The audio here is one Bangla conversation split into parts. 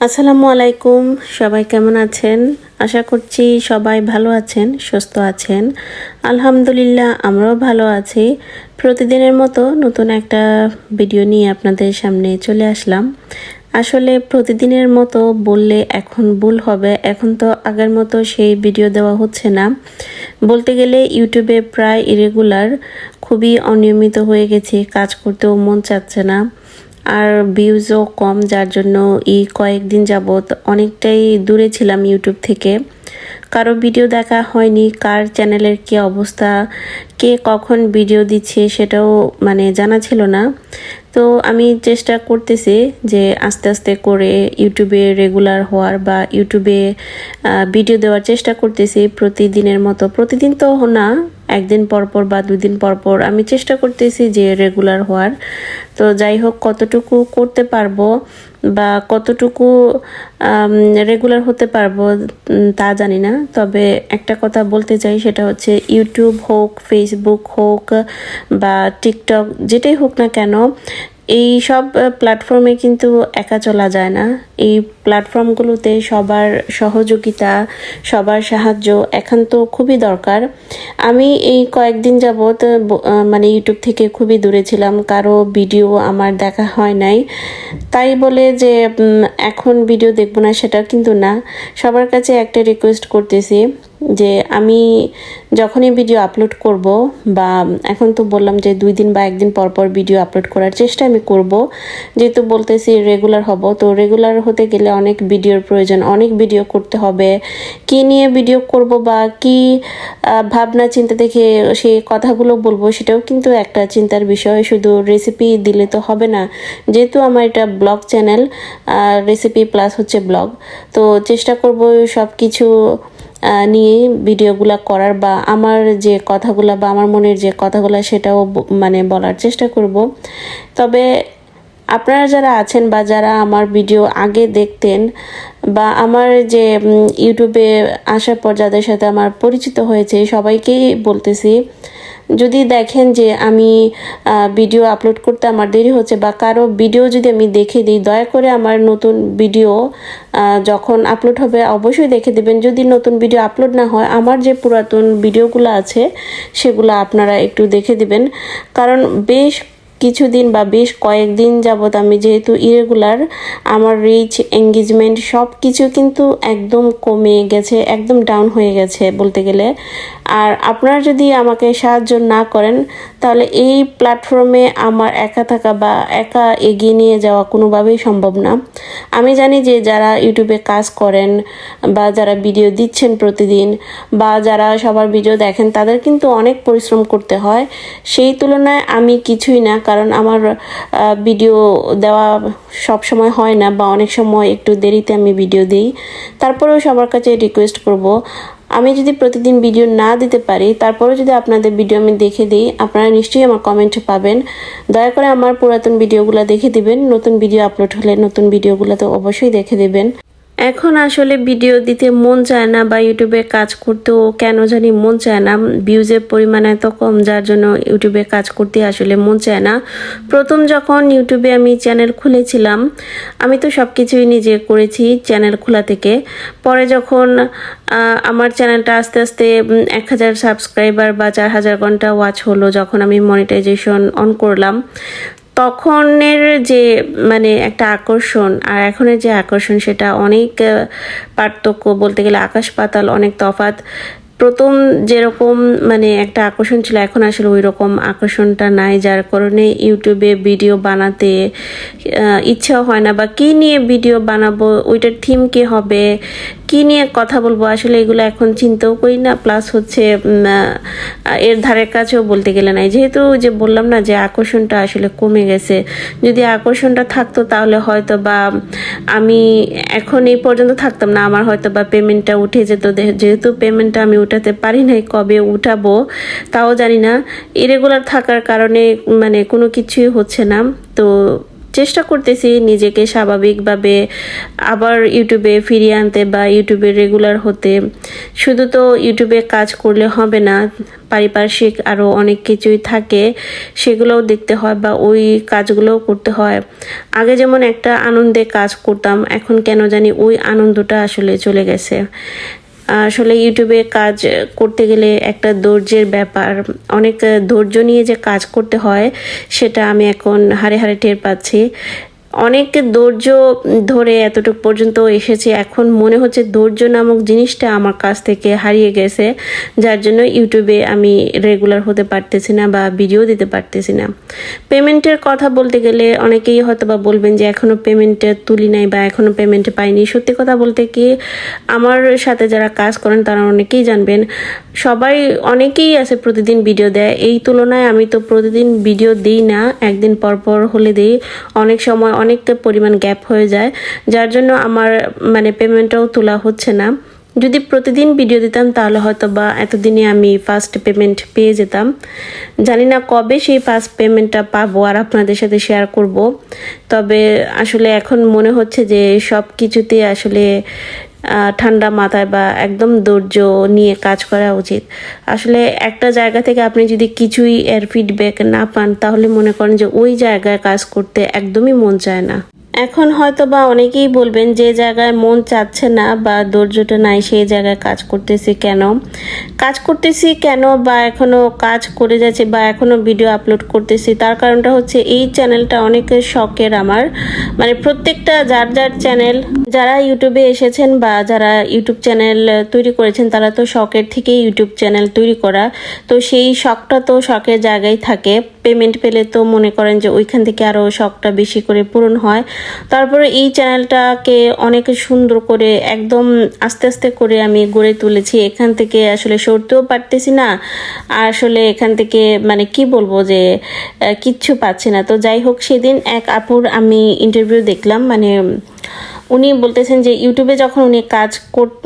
আসসালামু আলাইকুম, সবাই কেমন আছেন? আশা করছি সবাই ভালো আছেন, সুস্থ আছেন। আলহামদুলিল্লাহ, আমরাও ভালো আছি। প্রতিদিনের মতো নতুন একটা ভিডিও নিয়ে আপনাদের সামনে চলে আসলাম। আসলে প্রতিদিনের মতো বললে এখন ভুল হবে, এখন তো আগের মতো সেই ভিডিও দেওয়া হচ্ছে না। বলতে গেলে ইউটিউবে প্রায় ইরেগুলার খুবই অনিয়মিত হয়ে গেছে, কাজ করতেও মন চাচ্ছে না। আর ভিউজও কম, যার জন্য এই কয়েকদিন যাবৎ অনেকটাই দূরে ছিলাম ইউটিউব থেকে। কারও ভিডিও দেখা হয়নি, কার চ্যানেলের কি অবস্থা, কে কখন ভিডিও দিচ্ছে সেটাও মানে জানা ছিল না। তো আমি চেষ্টা করতেছি যে আস্তে আস্তে করে ইউটিউবে রেগুলার হওয়ার বা ইউটিউবে ভিডিও দেওয়ার চেষ্টা করতেছি প্রতিদিনের মতো। প্রতিদিন তো না একদিন পর পর বা দুদিন পরপর পর আমি চেষ্টা করতেছি যে রেগুলার হওয়ার। তো যাই হোক, কতটুকু করতে পারব বা কতটুকু রেগুলার হতে পারব তা জানি না। তবে একটা কথা বলতে চাই, সেটা হচ্ছে ইউটিউব হোক ফেসবুক হোক বা টিকটক যেটাই হোক না কেন এই সব প্ল্যাটফর্মে কিন্তু একা চলা যায় না। এই প্ল্যাটফর্মগুলোতে সবার সহযোগিতা, সবার সাহায্য একান্ত খুবই দরকার। আমি এই কয়েকদিন যাবৎ মানে ইউটিউব থেকে খুবই দূরে ছিলাম, কারও ভিডিও আমার দেখা হয় নাই। তাই বলে যে এখন ভিডিও দেখব না সেটা কিন্তু না। সবার কাছে একটা রিকোয়েস্ট করতেছি যে আমি যখনই ভিডিও আপলোড করব বা এখন তো বললাম যে দুই দিন বা একদিন পর পর ভিডিও আপলোড করার চেষ্টা আমি করব। যেহেতু বলতেছি রেগুলার হব, তো রেগুলার হতে গেলে অনেক ভিডিওর প্রয়োজন, অনেক ভিডিও করতে হবে। কি নিয়ে ভিডিও করব বা কি ভাবনা চিন্তা দেখে সেই কথাগুলো বলব সেটাও কিন্তু একটা চিন্তার বিষয়। শুধু রেসিপি দিলে তো হবে না, যেহেতু আমার এটা ব্লগ চ্যানেল রেসিপি প্লাস হচ্ছে ব্লগ তো চেষ্টা করব সব কিছু নিয়ে ভিডিওগুলা করার বা আমার যে কথাগুলা বা আমার মনের যে কথাগুলা সেটাও মানে বলার চেষ্টা করব। তবে আপনারা যারা আছেন বা যারা আমার ভিডিও আগে দেখতেন বা আমার যে ইউটিউবে আসার পর যাদের সাথে আমার পরিচিত হয়েছে, সবাইকেই বলতেছি, যদি দেখেন যে আমি ভিডিও আপলোড করতে আমার দেরি হচ্ছে বা কারও ভিডিও যদি আমি দেখে দিই, দয়া করে আমার নতুন ভিডিও যখন আপলোড হবে অবশ্যই দেখে দেবেন। যদি নতুন ভিডিও আপলোড না হয়, আমার যে পুরাতন ভিডিওগুলো আছে, সেগুলো আপনারা একটু দেখে দেবেন। কারণ বেশ কিছুদিন বা বেশ কয়েকদিন যাবৎ আমি যেহেতু ইরেগুলার আমার রিচ এঙ্গেজমেন্ট সব কিছু কিন্তু একদম কমে গেছে, একদম ডাউন হয়ে গেছে বলতে গেলে। আর আপনারা যদি আমাকে সাহায্য না করেন, তাহলে এই প্ল্যাটফর্মে আমার একা থাকা বা একা এগিয়ে নিয়ে যাওয়া কোনোভাবেই সম্ভব না। আমি জানি যে যারা ইউটিউবে কাজ করেন বা যারা ভিডিও দিচ্ছেন প্রতিদিন বা যারা সবার ভিডিও দেখেন, তাদের কিন্তু অনেক পরিশ্রম করতে হয়। সেই তুলনায় আমি কিছুই না কারণ আমার ভিডিও দেওয়া সব সময় হয় না বা অনেক সময় একটু দেরিতে আমি ভিডিও দিই। তারপরেও সবার কাছে রিকোয়েস্ট করব, আমি যদি প্রতিদিন ভিডিও না দিতে পারি, তারপরেও যদি আপনাদের ভিডিও আমি দেখে দিই, আপনারা নিশ্চয়ই আমার কমেন্টে পাবেন। দয়া করে আমার পুরাতন ভিডিওগুলো দেখে দিবেন, নতুন ভিডিও আপলোড হলে নতুন ভিডিওগুলো তো অবশ্যই দেখে দেবেন। এখন আসলে ভিডিও দিতে মন চায় না বা ইউটিউবে কাজ করতেও কেন জানি মন চায় না। ভিউজের পরিমাণ এত কম, যার জন্য ইউটিউবে কাজ করতে আসলে মন চায় না। প্রথম যখন ইউটিউবে আমি চ্যানেল খুলেছিলাম, আমি তো সব কিছুই নিজে করেছি চ্যানেল খোলা থেকে। পরে যখন আমার চ্যানেলটা আস্তে আস্তে এক হাজার সাবস্ক্রাইবার বা চার হাজার ঘণ্টা ওয়াচ হলো, যখন আমি মনিটাইজেশন অন করলাম তখনের যে মানে একটা আকর্ষণ আর এখনের যে আকর্ষণ সেটা অনেক পার্থক্য বলতে গেলে আকাশ পাতাল, অনেক তফাত প্রথম যেরকম মানে একটা আকর্ষণ ছিল, এখন আসলে ওই রকম আকর্ষণটা নাই, যার কারণে ইউটিউবে ভিডিও বানাতে ইচ্ছা হয় না। বা কী নিয়ে ভিডিও বানাবো, ওইটার থিম কী হবে, কি নিয়ে কথা বলব, আসলে এগুলো এখন চিন্তাও করি না। প্লাস হচ্ছে এর ধারের কাছেও বলতে গেলে নাই। যেহেতু যে বললাম না যে আকর্ষণটা আসলে কমে গেছে, যদি আকর্ষণটা থাকতো তাহলে হয়তো বা আমি এখন এই পর্যন্ত থাকতাম না। আমার হয়তো বা পেমেন্টটা উঠে যেত। যেহেতু পেমেন্টটা আমি উঠাতে পারি নাই, কবে উঠাবো তাও জানি না। ইরেগুলার থাকার কারণে মানে কোনো কিছুই হচ্ছে না। তো চেষ্টা করতেছি নিজেকে স্বাভাবিকভাবে আবার ইউটিউবে ফিরিয়ে আনতে বা ইউটিউবে রেগুলার হতে। শুধু তো ইউটিউবে কাজ করলে হবে না, পারিপার্শ্বিক আরও অনেক কিছুই থাকে, সেগুলোও দেখতে হয় বা ওই কাজগুলোও করতে হয়। আগে যেমন একটা আনন্দে কাজ করতাম, এখন কেন জানি ওই আনন্দটা আসলে চলে গেছে। আসলে ইউটিউবে কাজ করতে গেলে একটা ধৈর্যের ব্যাপার, অনেক ধৈর্য নিয়ে যে কাজ করতে হয়, সেটা আমি এখন হারে হারে টের পাচ্ছি। অনেক ধৈর্য ধরে এতটুকু পর্যন্ত এসেছি। এখন মনে হচ্ছে ধৈর্য নামক জিনিসটা আমার কাছ থেকে হারিয়ে গেছে, যার জন্য ইউটিউবে আমি রেগুলার হতে পারতেছি না বা ভিডিও দিতে পারতেছি না। পেমেন্টের কথা বলতে গেলে অনেকেই হয়তো বা বলবেন যে এখনও পেমেন্ট তুলি নাই বা এখনও পেমেন্ট পাইনি। সত্যি কথা বলতে কি, আমার সাথে যারা কাজ করেন তারা অনেকেই জানবেন, সবাই অনেকেই আছে প্রতিদিন ভিডিও দেয়। এই তুলনায় আমি তো প্রতিদিন ভিডিও দিই না, একদিন পর পর হলে দিই। অনেক সময় অনেকটা পরিমাণ গ্যাপ হয়ে যায়, যার জন্য আমার মানে পেমেন্টটাও তোলা হচ্ছে না। যদি প্রতিদিন ভিডিও দিতাম, তাহলে হয়তো বা এতদিনে আমি ফার্স্ট পেমেন্ট পেয়ে যেতাম। জানি না কবে সেই ফার্স্ট পেমেন্টটা পাবো আর আপনাদের সাথে শেয়ার করব। তবে আসলে এখন মনে হচ্ছে যে সব কিছুতে আসলে ঠান্ডা মাথায় বা একদম ধৈর্য নিয়ে কাজ করা উচিত। আসলে একটা জায়গা থেকে আপনি যদি কিছুই এর ফিডব্যাক না পান, তাহলে মনে করেন যে ওই জায়গায় কাজ করতে একদমই মন চায় না। এখন হয়তো বা অনেকেই বলবেন যে জায়গায় মন চাচ্ছে না বা ধৈর্যটা নাই, সেই জায়গায় কাজ করতেছি কেন? কাজ করতেছি কেন বা এখনও কাজ করে যাচ্ছে বা এখনও ভিডিও আপলোড করতেছি, তার কারণটা হচ্ছে এই চ্যানেলটা অনেক শখের আমার। মানে প্রত্যেকটা যার যার চ্যানেল যারা ইউটিউবে এসেছেন বা যারা ইউটিউব চ্যানেল তৈরি করেছেন, তারা তো শখের থেকেই ইউটিউব চ্যানেল তৈরি করা। তো সেই শখটা তো শখের জায়গায় থাকে। পেমেন্ট পেলে তো মনে করেন যে ওইখান থেকে আরও শখটা বেশি করে পূরণ হয়। তারপরে এই চ্যানেলটাকে অনেক সুন্দর করে একদম আস্তে আস্তে করে আমি গড়ে তুলেছি। এখান থেকে আসলে সরতেও পারতেছি না। আসলে এখান থেকে মানে কি বলব যে কিচ্ছু পাচ্ছি না। তো যাই হোক, সেদিন এক আপুর আমি ইন্টারভিউ দেখলাম। মানে উনি বলতেছেন যে ইউটিউবে যখন উনি কাজ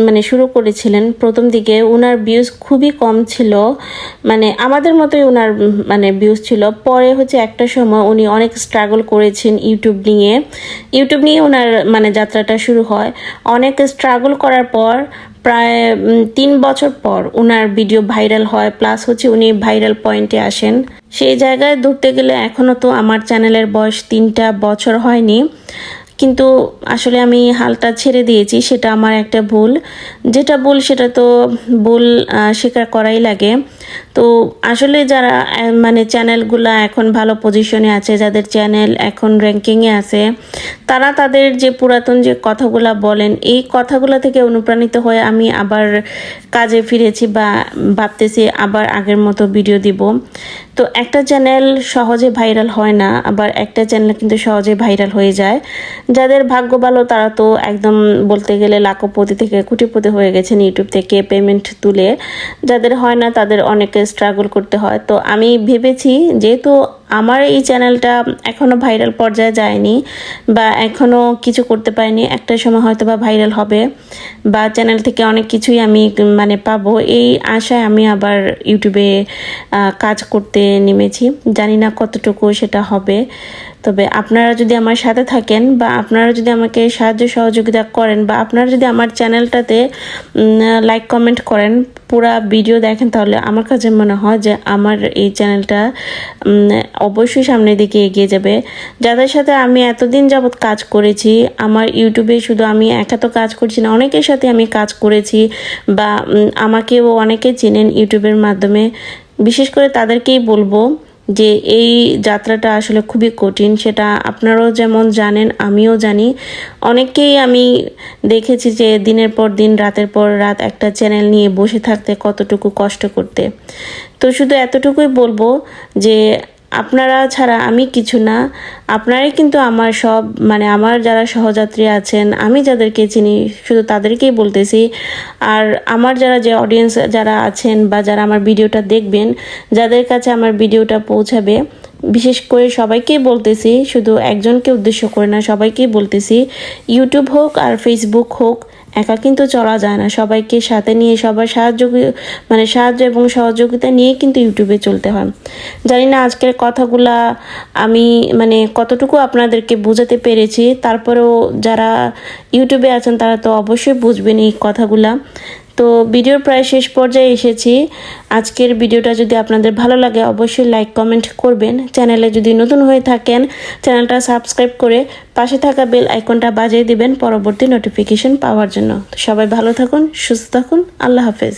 মানে শুরু করেছিলেন প্রথম দিকে ওনার ভিউজ খুবই কম ছিল। মানে আমাদের মতোই ওনার মানে ভিউজ ছিল। পরে হচ্ছে একটা সময় উনি অনেক স্ট্রাগল করেছেন ইউটিউব নিয়ে। ইউটিউব নিয়ে ওনার মানে যাত্রাটা শুরু হয়। অনেক স্ট্রাগল করার পর প্রায় তিন বছর পর ওনার ভিডিও ভাইরাল হয়। প্লাস হচ্ছে উনি ভাইরাল পয়েন্টে আসেন। সেই জায়গায় ধরতে গেলে এখনও তো আমার চ্যানেলের বয়স তিনটা বছর হয়নি। কিন্তু আসলে আমি হালটা ছেড়ে দিয়েছি, সেটা আমার একটা ভুল। যেটা ভুল সেটা তো ভুল স্বীকার করাই লাগে। তো আসলে যারা মানে চ্যানেলগুলা এখন ভালো পজিশনে আছে, যাদের চ্যানেল এখন র্যাঙ্কিংয়ে আছে, তারা তাদের যে পুরাতন যে কথাগুলো বলেন, এই কথাগুলো থেকে অনুপ্রাণিত হয়ে আমি আবার কাজে ফিরেছি বা ভাবতেছি আবার আগের মতো ভিডিও দিব। তো একটা চ্যানেল সহজে ভাইরাল হয় না, আবার একটা চ্যানেল কিন্তু সহজে ভাইরাল হয়ে যায়। যাদের ভাগ্য ভালো, তারা তো একদম বলতে গেলে লাখপতি থেকে কুটিপতি হয়ে গেছেন ইউটিউব থেকে পেমেন্ট তুলে। যাদের হয় না, তাদের অনেকে স্ট্রাগল করতে হয়। তো আমি ভেবেছি, যেহেতু আমার এই চ্যানেলটা এখনও ভাইরাল পর্যায়ে যায়নি বা এখনও কিছু করতে পারিনি। একটা সময় হয়তো বা ভাইরাল হবে বা চ্যানেল থেকে অনেক কিছুই আমি মানে পাবো। এই আশায় আমি আবার ইউটিউবে কাজ করতে নেমেছি। জানি না কতটুকু সেটা হবে। তবে আপনারা যদি আমার সাথে থাকেন বা আপনারা যদি আমাকে সাহায্য সহযোগিতা করেন বা আপনারা যদি আমার চ্যানেলটাতে লাইক কমেন্ট করেন, পুরা ভিডিও দেখেন, তাহলে আমার কাছে মনে হয় যে আমার এই চ্যানেলটা অবশ্যই সামনের দিকে এগিয়ে যাবে। যাদের সাথে আমি এতদিন যাবৎ কাজ করেছি, আমার ইউটিউবে শুধু আমি একা তো কাজ করছি না, অনেকের সাথে আমি কাজ করেছি বা আমাকেও অনেকে চেনেন ইউটিউবের মাধ্যমে। বিশেষ করে তাদেরকেই বলব যে এই যাত্রাটা আসলে খুবই কঠিন, সেটা আপনারাও যেমন জানেন, আমিও জানি। অনেককেই আমি দেখেছি যে দিনের পর দিন, রাতের পর রাত একটা চ্যানেল নিয়ে বসে থাকতে কতটুকু কষ্ট করতে। তো শুধু এতটুকুই বলব যে আপনারা ছাড়া আমি কিছু না। আপনারাই কিন্তু আমার সব মানে আমার যারা সহযাত্রী আছেন, আমি যাদেরকে চিনি, শুধু তাদেরকেই বলতেছি। আর আমার যারা যে অডিয়েন্স যারা আছেন বা যারা আমার ভিডিওটা দেখবেন, যাদের কাছে আমার ভিডিওটা পৌঁছাবে, বিশেষ করে সবাইকেই বলতেছি, শুধু একজনকে উদ্দেশ্য করে না, সবাইকেই বলতেছি ইউটিউব হোক আর ফেসবুক হোক একা কিন্তু চলা যায় না। সবাইকে সাথে নিয়ে, সবার সাহায্য মানে সাহায্য এবং সহযোগিতা নিয়ে কিন্তু ইউটিউবে চলতে হয়। জানি না আজকের কথাগুলা আমি মানে কতটুকু আপনাদেরকে বোঝাতে পেরেছি। তারপরেও যারা ইউটিউবে আছেন, তারা তো অবশ্যই বুঝবেন এই কথাগুলা। তো ভিডিওর প্রায় শেষ পর্যায়ে এসেছি। আজকের ভিডিওটা যদি আপনাদের ভালো লাগে, অবশ্যই লাইক কমেন্ট করবেন। চ্যানেলে যদি নতুন হয়ে থাকেন চ্যানেলটা সাবস্ক্রাইব করে পাশে থাকা বেল আইকনটা বাজিয়ে দিবেন পরবর্তী নোটিফিকেশন পাওয়ার জন্য। তো সবাই ভালো থাকুন, সুস্থ থাকুন, আল্লাহ হাফেজ।